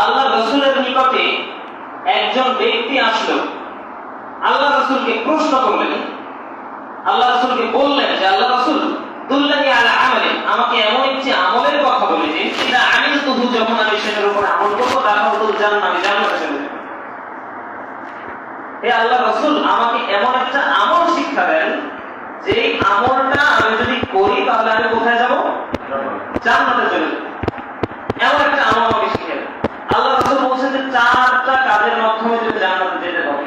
আল্লাহ রাসূলের নিকটে একজন ব্যক্তি আসলো। আল্লাহ রাসূলকে প্রশ্ন করলেন। আল্লাহ রাসূলকে বললেন যে, আল্লাহ রাসূল আমাকে এমন একটি আমলের কথা বলে দিন এটা আমিল তুহু যখন আমি সেটার উপর আমল করব, তারপর তো জান্নাত, আমি জান্নাতে চলে যাব। হে আল্লাহ রাসূল, আমাকে এমন একটা আমল শিক্ষা দেন যে আমলটা আমি যদি করি, তাহলে আমি কোথায় যাব? জান্নাতে চলে এমন একটা আমল আমাকে শিখে দেন আল্লাহ রাসূল বলছেন যে চারটা কাজের মাধ্যমে যদি জান্নাতে যেতে হবে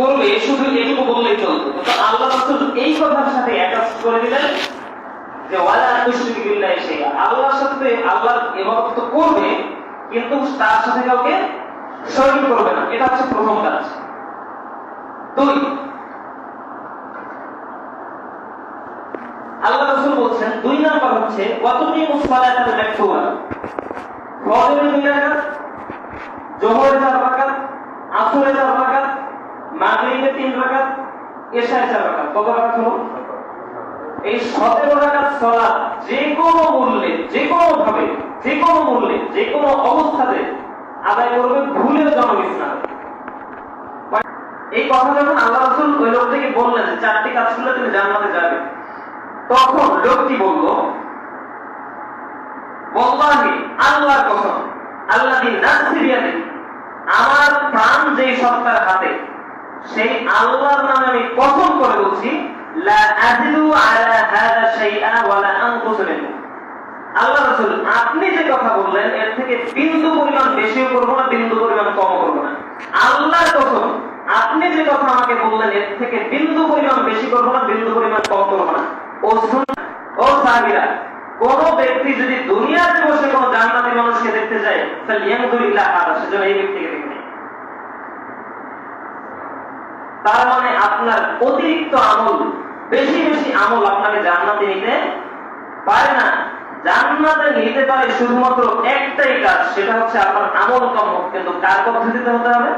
করবে, শুধু এটুকু বললেই চলতো তো আল্লাহ রাসূল এই কথার সাথে অ্যাটাচ করে দিলেন যে, ওয়ালা তুশরিকু বিল্লাহি আল্লাহর সাথে আল্লাহর ইবাদত তো করবে, কিন্তু তার সাথে কাউকে করবে না। এটা হচ্ছে প্রথম কাজ। দুই, আল্লাহ রাসূল বলছেন, দুই নাম্বার হচ্ছে ওয়াতুনি মুসলাতাল মাকতুবা ফজরের দুই রাকাত চার চার রাকাত মাগরিবের তিন রাকাত এশার চার রাকাত কত রাকাত হলো এই সতেরো রাকাত সালাত যে কোনো মূল্যে যে কোনো ভাবে যে কোনো মূল্যে যে কোনো অবস্থাতে আদায় করবে মিস না হয়। এই কথা যখন আল্লাহ রাসূল ওই লোকটিকে বললেন যে চারটি কাজ করলে তুমি জান্নাতে যাবে, তখন লোকটি বলল, ওয়াল্লাহি, আল্লাহর কসম আল্লাহ বিয়াদি আমার প্রাণ যেই সত্তার হাতে সেই আল্লাহর নামে আমি কসম করে বলছি, লা আযিদু আলা হাদা শাইআ ওয়া লা আনকুসু আল্লাহ রাসূল, আপনি যে কথা বললেন, এর থেকে বিন্দু পরিমাণ বেশিও করব না, বিন্দু পরিমাণ কম করব না। আল্লাহর কসম, আপনি যে কথা আমাকে বললেন, এর থেকে বিন্দু পরিমাণ বেশি করব না, বিন্দু পরিমাণ কম করব না। ও শুন ও সাহাবীরা, কোন ব্যক্তি যদি দুনিয়াতে বসে কোন জান্নাতি মানুষকে দেখতে যায় তাহলে ইয়ামদুলিল্লাহ হাদা সেজন্য এই ব্যক্তিকে দেখে। তার মানে আপনার অতিরিক্ত আমল বেশি বেশি আমল আপনাকে জান্নাতে নিতে পারে না। জান্নাতে নিতে পারে শুধুমাত্র একটাই কাজ সেটা হচ্ছে আপনার আমল কম হোক কিন্তু কার পদ্ধতিতে হতে হবে?